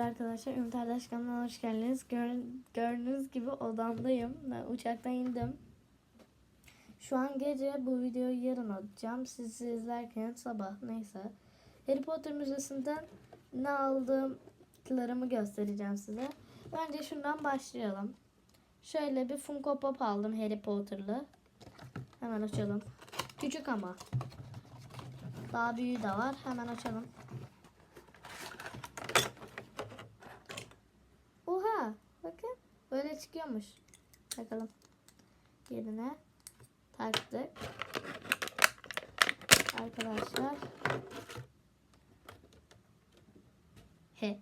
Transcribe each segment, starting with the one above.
Arkadaşlar Ümit Ardaş hoş geldiniz. Gör, gördüğünüz gibi odamdayım. Ben uçaktan indim. Şu an gece bu videoyu yarın atacağım. Siz izlerken sabah neyse. Harry Potter Müzesi'nden ne aldığımlarımı göstereceğim size. Önce şundan başlayalım. Şöyle bir Funko Pop aldım Harry Potter'lı. Hemen açalım. Küçük ama. Daha büyüğü de var. Hemen açalım. Oha! Bakın. Böyle çıkıyormuş. Bakalım. Yerine taktık. Arkadaşlar. He.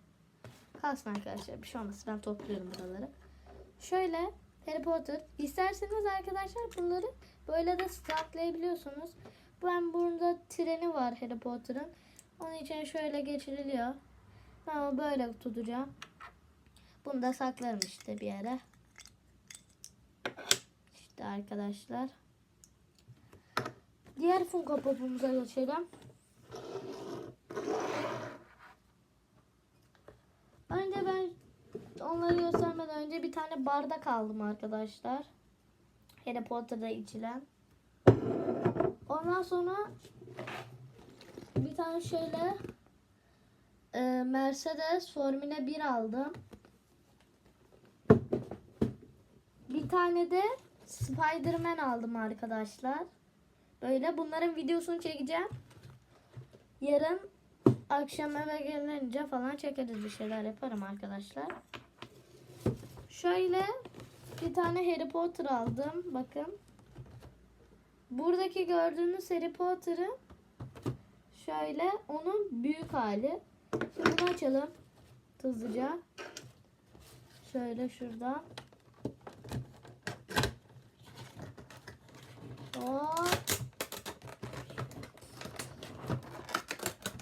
Kalsın arkadaşlar. Bir şey olmaz. Ben topluyorum buraları. Şöyle Harry Potter. İsterseniz arkadaşlar bunları böyle de saklayabiliyorsunuz. Ben burada treni var Harry Potter'ın. Onun için şöyle geçiriliyor. Ama böyle tutacağım. Bunu da saklarım işte bir yere. İşte arkadaşlar. Diğer Funko Pop'umuza geçelim. Önce ben onları göstermeden önce bir tane bardak aldım arkadaşlar. Harry Potter'da içilen. Ondan sonra bir tane şöyle e, Mercedes Formula 1 aldım. Bir tane de Spider-Man aldım arkadaşlar. Böyle bunların videosunu çekeceğim. Yarın akşam eve gelince falan çekeriz bir şeyler yaparım arkadaşlar. Şöyle bir tane Harry Potter aldım. Bakın. Buradaki gördüğünüz Harry Potter'ın şöyle onun büyük hali. Şimdi bunu açalım hızlıca. Şöyle şuradan. Hop.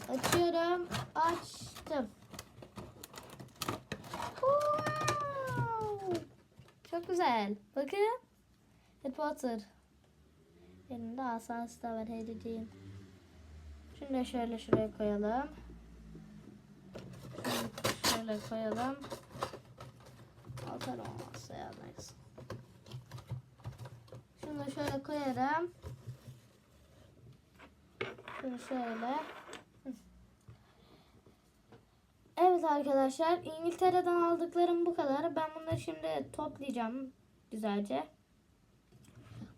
Açıyorum. Açtım. Wow. Çok güzel. Bakın. Harry Potter. Yanında asası da var Harry'ciğim. Da şöyle şuraya koyalım. Şöyle koyalım. Altar olmazsa yanmayız. Şunu da şöyle koyarım. Şunu şöyle. Evet arkadaşlar İngiltere'den aldıklarım bu kadar. Ben bunları şimdi toplayacağım güzelce.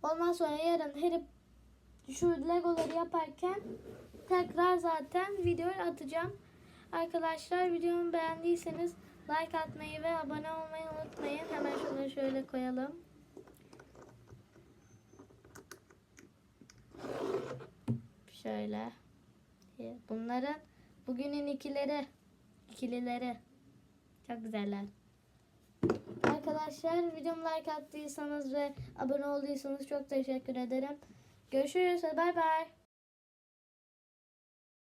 Ondan sonra yarın Harry şu legoları yaparken tekrar zaten videoyu atacağım. Arkadaşlar videomu beğendiyseniz like atmayı ve abone olmayı unutmayın. Hemen şunları şöyle koyalım. Şöyle. Bunların bugünün ikileri. ikilileri. Çok güzeller. Arkadaşlar videomu like attıysanız ve abone olduysanız çok teşekkür ederim. Görüşürüz. Bay bay.